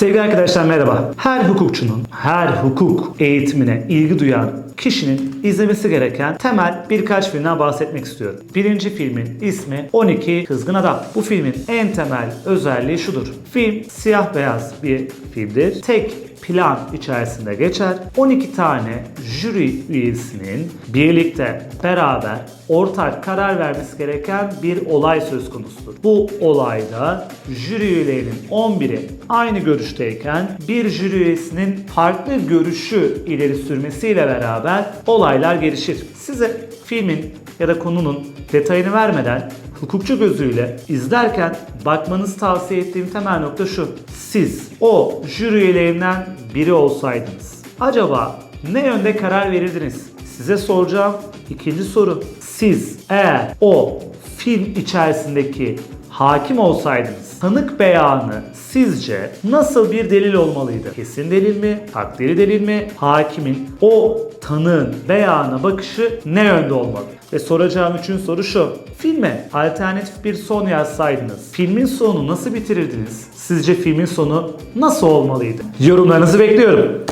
Sevgili arkadaşlar merhaba. Her hukukçunun, her hukuk eğitimine ilgi duyan kişinin izlemesi gereken temel birkaç filmden bahsetmek istiyorum. Birinci filmin ismi 12 Kızgın Adam. Bu filmin en temel özelliği şudur. Film siyah beyaz bir filmdir. Tek plan içerisinde geçer. 12 tane jüri üyesinin birlikte beraber ortak karar vermesi gereken bir olay söz konusudur. Bu olayda jüri üyelerinin 11'i aynı görüşteyken bir jüri üyesinin farklı görüşü ileri sürmesiyle beraber olaylar gelişir. Size filmin ya da konunun detayını vermeden hukukçu gözüyle izlerken bakmanızı tavsiye ettiğim temel nokta şu. Siz o jüri üyelerinden biri olsaydınız acaba ne yönde karar verirdiniz? Size soracağım ikinci soru. Siz eğer o film içerisindeki hakim olsaydınız tanık beyanı sizce nasıl bir delil olmalıydı? Kesin delil mi? Takdiri delil mi? Hakimin o tanığın beyana bakışı ne yönde olmalı? Ve soracağım üçüncü soru şu. Filme alternatif bir son yazsaydınız filmin sonunu nasıl bitirirdiniz? Sizce filmin sonu nasıl olmalıydı? Yorumlarınızı bekliyorum.